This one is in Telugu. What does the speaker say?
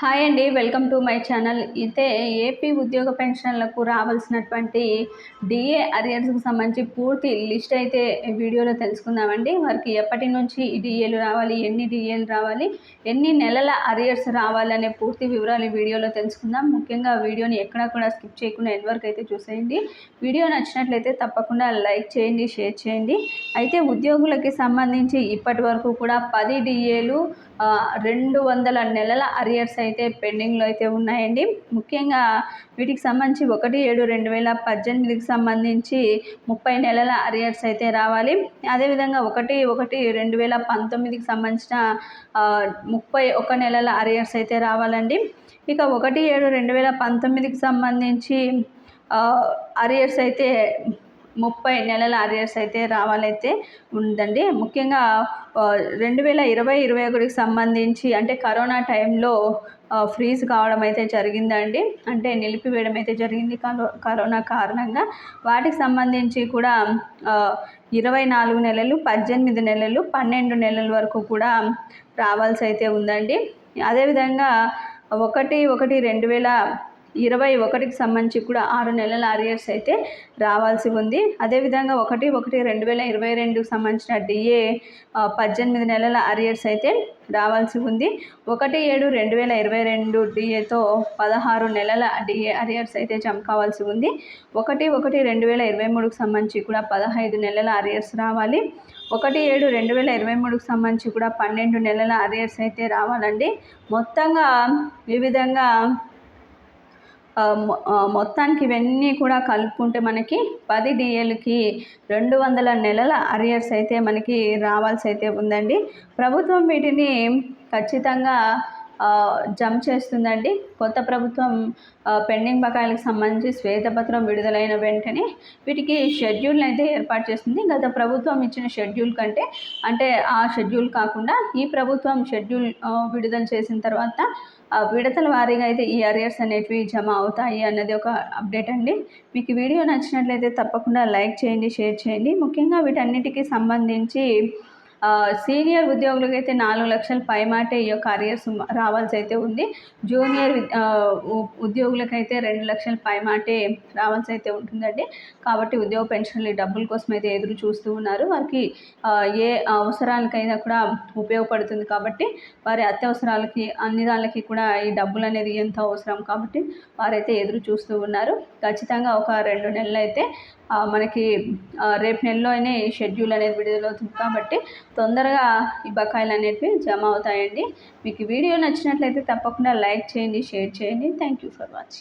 హాయ్ అండి వెల్కమ్ టు మై ఛానల్. అయితే ఏపీ ఉద్యోగ పెన్షన్లకు రావాల్సినటువంటి డిఏ అరియర్స్కు సంబంధించి పూర్తి లిస్ట్ అయితే వీడియోలో తెలుసుకుందామండి. వారికి ఎప్పటి నుంచి డిఏలు రావాలి ఎన్ని డిఏలు రావాలి ఎన్ని నెలల అరియర్స్ రావాలనే పూర్తి వివరాలు వీడియోలో తెలుసుకుందాం. ముఖ్యంగా వీడియోని ఎక్కడా కూడా స్కిప్ చేయకుండా ఎంతవరకు అయితే చూసేయండి. వీడియో నచ్చినట్లయితే తప్పకుండా లైక్ చేయండి షేర్ చేయండి. అయితే ఉద్యోగులకి సంబంధించి ఇప్పటి వరకు కూడా పది డిఏలు రెండు వందల నెలల అరియర్స్ అయితే పెండింగ్లో అయితే ఉన్నాయండి. ముఖ్యంగా వీటికి సంబంధించి ఒకటి ఏడు రెండు వేల పద్దెనిమిదికి సంబంధించి ముప్పై నెలల అరియర్స్ అయితే రావాలి. అదేవిధంగా ఒకటి ఒకటి రెండు వేల పంతొమ్మిదికి సంబంధించిన ముప్పై ఒక నెలల అరియర్స్ అయితే రావాలండి. ఇక ఒకటి ఏడు రెండు వేల పంతొమ్మిదికి సంబంధించి అరియర్స్ అయితే ముప్పై నెలల అరియర్స్ అయితే రావాలైతే ఉందండి. ముఖ్యంగా రెండు వేల ఇరవై ఇరవై ఒకటికి సంబంధించి అంటే కరోనా టైంలో ఫ్రీజ్ కావడం అయితే జరిగిందండి. అంటే నిలిపివేయడం అయితే జరిగింది కరోనా కారణంగా. వాటికి సంబంధించి కూడా ఇరవై నాలుగు నెలలు పద్దెనిమిది నెలలు పన్నెండు నెలల వరకు కూడా రావాల్సి అయితే ఉందండి. అదేవిధంగా ఒకటి ఒకటి రెండు వేల ఇరవై ఒకటికి సంబంధించి కూడా ఆరు నెలల అరియర్స్ అయితే రావాల్సి ఉంది. అదేవిధంగా ఒకటి ఒకటి రెండు వేల ఇరవై రెండుకి సంబంధించిన డిఏ పద్దెనిమిది నెలల అరియర్స్ అయితే రావాల్సి ఉంది. ఒకటి ఏడు రెండు వేల ఇరవై రెండు డిఏతో పదహారు నెలల డిఏ అరియర్స్ అయితే జమ కావాల్సి ఉంది. ఒకటి ఒకటి రెండు వేల ఇరవై మూడుకి సంబంధించి కూడా పదహైదు నెలల అరియర్స్ రావాలి. ఒకటి ఏడు రెండు వేల ఇరవై మూడుకి సంబంధించి కూడా పన్నెండు నెలల అరియర్స్ అయితే రావాలండి. మొత్తంగా ఈ విధంగా మొత్తానికి ఇవన్నీ కూడా కలుపుకుంటే మనకి పది డిఏలకి రెండు వందల నెలల అరియర్స్ అయితే మనకి రావాల్సి అయితే ఉందండి. ప్రభుత్వం వీటిని ఖచ్చితంగా జంప్ చేస్తుందండి. కొత్త ప్రభుత్వం పెండింగ్ బకాయిలకు సంబంధించి శ్వేతపత్రం విడుదలైన వెంటనే వీటికి షెడ్యూల్ని అయితే ఏర్పాటు చేస్తుంది. గత ప్రభుత్వం ఇచ్చిన షెడ్యూల్ కంటే అంటే ఆ షెడ్యూల్ కాకుండా ఈ ప్రభుత్వం షెడ్యూల్ విడుదల చేసిన తర్వాత విడతల వారీగా అయితే ఈ అరియర్స్ అనేటివి జమ అవుతాయి అన్నది ఒక అప్డేట్ అండి. మీకు వీడియో నచ్చినట్లయితే తప్పకుండా లైక్ చేయండి షేర్ చేయండి. ముఖ్యంగా వీటన్నిటికీ సంబంధించి సీనియర్ ఉద్యోగులకి అయితే నాలుగు లక్షల పైమాటే ఈ యొక్క అరియర్స్ రావాల్సి అయితే ఉంది. జూనియర్ ఉద్యోగులకైతే రెండు లక్షల పైమాటే రావాల్సి అయితే ఉంటుందండి. కాబట్టి ఉద్యోగ పెన్షన్లు డబ్బుల కోసం అయితే ఎదురు చూస్తూ ఉన్నారు. వారికి ఏ అవసరాలకైనా కూడా ఉపయోగపడుతుంది కాబట్టి వారి అత్యవసరాలకి అన్ని దానికి కూడా ఈ డబ్బులు అనేది ఎంతో అవసరం కాబట్టి వారైతే ఎదురు చూస్తూ ఉన్నారు. ఖచ్చితంగా ఒక రెండు నెలలు అయితే మనకి రేపు నెలలోనే షెడ్యూల్ అనేది విడుదలవుతుంది కాబట్టి తొందరగా ఈ బకాయిలు అనేటివి జమ అవుతాయండి. మీకు వీడియో నచ్చినట్లయితే తప్పకుండా లైక్ చేయండి షేర్ చేయండి. Thank you for watching